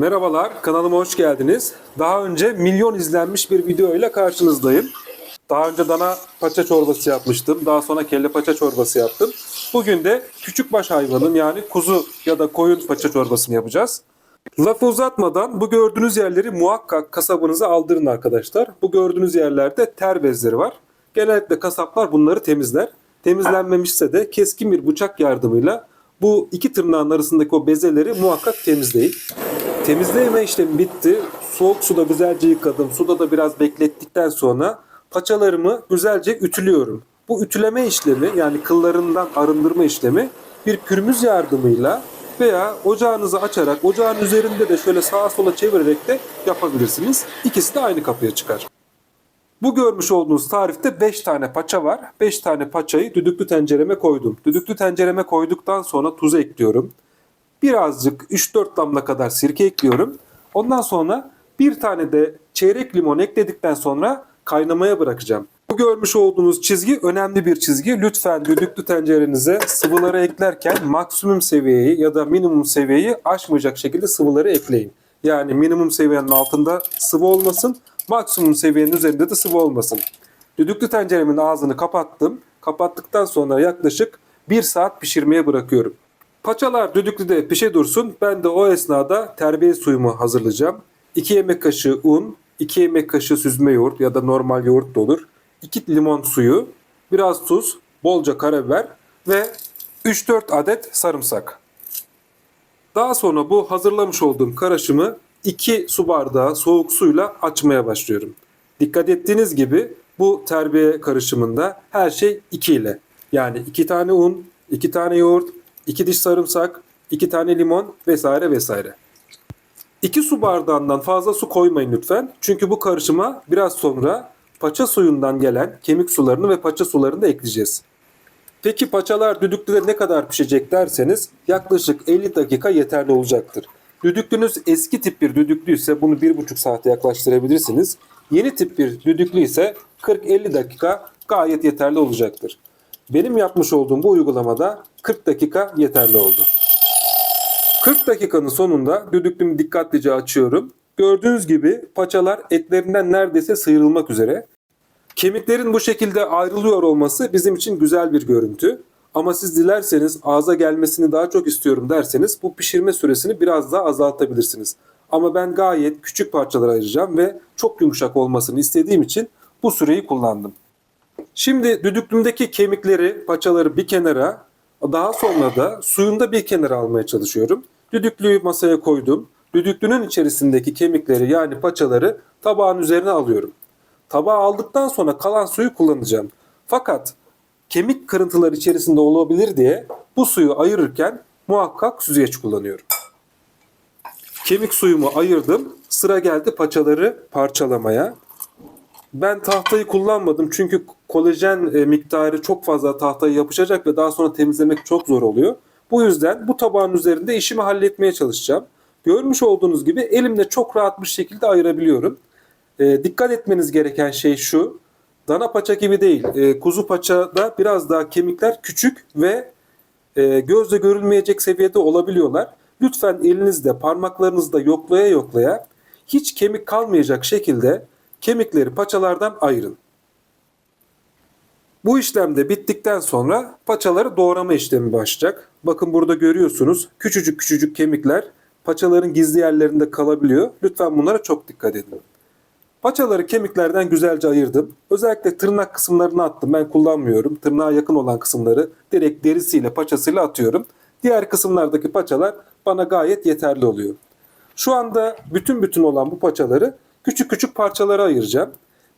Merhabalar, kanalıma hoş geldiniz. Daha önce milyon izlenmiş bir video ile karşınızdayım. Daha önce dana paça çorbası yapmıştım. Daha sonra kelle paça çorbası yaptım. Bugün de küçük baş hayvanın yani kuzu ya da koyun paça çorbasını yapacağız. Lafı uzatmadan bu gördüğünüz yerleri muhakkak kasabınıza aldırın arkadaşlar. Bu gördüğünüz yerlerde ter bezleri var. Genellikle kasaplar bunları temizler. Temizlenmemişse de keskin bir bıçak yardımıyla bu iki tırnağın arasındaki o bezeleri muhakkak temizleyin. Temizleme işlemi bitti. Soğuk suda güzelce yıkadım. Suda da biraz beklettikten sonra paçalarımı güzelce ütülüyorum. Bu ütüleme işlemi yani kıllarından arındırma işlemi bir pürmüz yardımıyla veya ocağınızı açarak ocağın üzerinde de şöyle sağa sola çevirerek de yapabilirsiniz. İkisi de aynı kapıya çıkar. Bu görmüş olduğunuz tarifte 5 tane paça var. 5 tane paçayı düdüklü tencereme koydum. Düdüklü tencereme koyduktan sonra tuzu ekliyorum. Birazcık 3-4 damla kadar sirke ekliyorum. Ondan sonra bir tane de çeyrek limon ekledikten sonra kaynamaya bırakacağım. Bu görmüş olduğunuz çizgi önemli bir çizgi. Lütfen düdüklü tencerenize sıvıları eklerken maksimum seviyeyi ya da minimum seviyeyi aşmayacak şekilde sıvıları ekleyin. Yani minimum seviyenin altında sıvı olmasın, maksimum seviyenin üzerinde de sıvı olmasın. Düdüklü tenceremin ağzını kapattım. Kapattıktan sonra yaklaşık 1 saat pişirmeye bırakıyorum. Paçalar düdüklüde pişe dursun. Ben de o esnada terbiye suyumu hazırlayacağım. 2 yemek kaşığı un, 2 yemek kaşığı süzme yoğurt ya da normal yoğurt da olur. 2 limon suyu, biraz tuz, bolca karabiber ve 3-4 adet sarımsak. Daha sonra bu hazırlamış olduğum karışımı 2 su bardağı soğuk suyla açmaya başlıyorum. Dikkat ettiğiniz gibi bu terbiye karışımında her şey 2 ile. Yani 2 tane un, 2 tane yoğurt, 2 diş sarımsak, 2 tane limon vesaire vesaire. 2 su bardağından fazla su koymayın lütfen. Çünkü bu karışıma biraz sonra paça suyundan gelen kemik sularını ve paça sularını da ekleyeceğiz. Peki paçalar düdüklüde ne kadar pişecek derseniz yaklaşık 50 dakika yeterli olacaktır. Düdüklünüz eski tip bir düdüklü ise bunu 1,5 saate yaklaştırabilirsiniz. Yeni tip bir düdüklü ise 40-50 dakika gayet yeterli olacaktır. Benim yapmış olduğum bu uygulamada 40 dakika yeterli oldu. 40 dakikanın sonunda düdüklümü dikkatlice açıyorum. Gördüğünüz gibi paçalar etlerinden neredeyse sıyrılmak üzere. Kemiklerin bu şekilde ayrılıyor olması bizim için güzel bir görüntü. Ama siz dilerseniz ağza gelmesini daha çok istiyorum derseniz bu pişirme süresini biraz daha azaltabilirsiniz. Ama ben gayet küçük parçalara ayıracağım ve çok yumuşak olmasını istediğim için bu süreyi kullandım. Şimdi düdüklümdeki kemikleri, paçaları bir kenara, daha sonra da suyunu da bir kenara almaya çalışıyorum. Düdüklüyü masaya koydum. Düdüklünün içerisindeki kemikleri yani paçaları tabağın üzerine alıyorum. Tabağa aldıktan sonra kalan suyu kullanacağım. Fakat kemik kırıntıları içerisinde olabilir diye bu suyu ayırırken muhakkak süzgeç kullanıyorum. Kemik suyumu ayırdım. Sıra geldi paçaları parçalamaya. Ben tahtayı kullanmadım çünkü kolajen e, miktarı çok fazla tahtaya yapışacak ve daha sonra temizlemek çok zor oluyor. Bu yüzden bu tabağın üzerinde işimi halletmeye çalışacağım. Görmüş olduğunuz gibi elimle çok rahat bir şekilde ayırabiliyorum. E, dikkat etmeniz gereken şey şu. Dana paça gibi değil. E, kuzu paçada biraz daha kemikler küçük ve e, gözle görülmeyecek seviyede olabiliyorlar. Lütfen elinizde parmaklarınızda yoklaya yoklaya hiç kemik kalmayacak şekilde kemikleri paçalardan ayırın. Bu işlemde bittikten sonra paçaları doğrama işlemi başlayacak. Bakın burada görüyorsunuz küçücük küçücük kemikler paçaların gizli yerlerinde kalabiliyor. Lütfen bunlara çok dikkat edin. Paçaları kemiklerden güzelce ayırdım. Özellikle tırnak kısımlarını attım. Ben kullanmıyorum. Tırnağa yakın olan kısımları direkt derisiyle paçasıyla atıyorum. Diğer kısımlardaki paçalar bana gayet yeterli oluyor. Şu anda bütün bütün olan bu paçaları küçük küçük parçalara ayıracağım.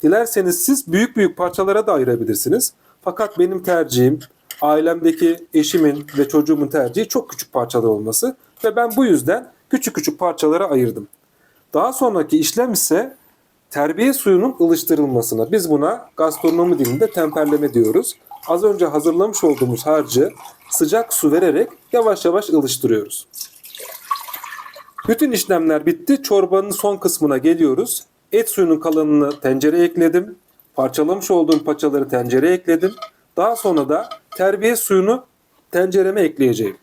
Dilerseniz siz büyük büyük parçalara da ayırabilirsiniz. Fakat benim tercihim ailemdeki eşimin ve çocuğumun tercihi çok küçük parçalar olması ve ben bu yüzden küçük küçük parçalara ayırdım. Daha sonraki işlem ise terbiye suyunun ılıştırılmasına. Biz buna gastronomi dilinde temperleme diyoruz. Az önce hazırlamış olduğumuz harcı sıcak su vererek yavaş yavaş ılıştırıyoruz. Bütün işlemler bitti. Çorbanın son kısmına geliyoruz. Et suyunun kalanını tencereye ekledim. Parçalamış olduğum paçaları tencereye ekledim. Daha sonra da terbiye suyunu tencereme ekleyeceğim.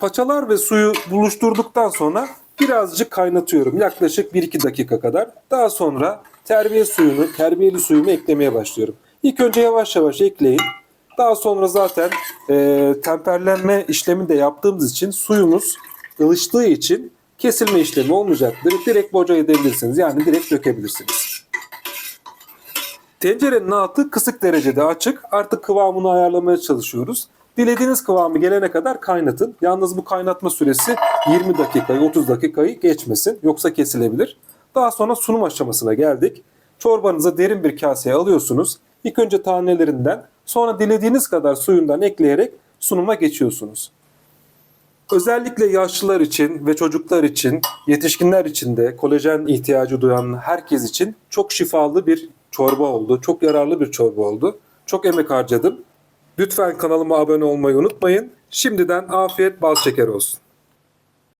Paçalar ve suyu buluşturduktan sonra birazcık kaynatıyorum. Yaklaşık 1-2 dakika kadar. Daha sonra terbiye suyunu, terbiyeli suyumu eklemeye başlıyorum. İlk önce yavaş yavaş ekleyin. Daha sonra zaten e, temperlenme işlemi de yaptığımız için suyumuz ılıştığı için kesilme işlemi olmayacaktır. Direkt boca edebilirsiniz. Yani direkt dökebilirsiniz. Tencerenin altı kısık derecede açık. Artık kıvamını ayarlamaya çalışıyoruz. Dilediğiniz kıvamı gelene kadar kaynatın. Yalnız bu kaynatma süresi 20 dakikayı 30 dakikayı geçmesin. Yoksa kesilebilir. Daha sonra sunum aşamasına geldik. Çorbanızı derin bir kaseye alıyorsunuz. İlk önce tanelerinden sonra dilediğiniz kadar suyundan ekleyerek sunuma geçiyorsunuz. Özellikle yaşlılar için ve çocuklar için, yetişkinler için de kolajen ihtiyacı duyan herkes için çok şifalı bir çorba oldu. Çok yararlı bir çorba oldu. Çok emek harcadım. Lütfen kanalıma abone olmayı unutmayın. Şimdiden afiyet bal şeker olsun.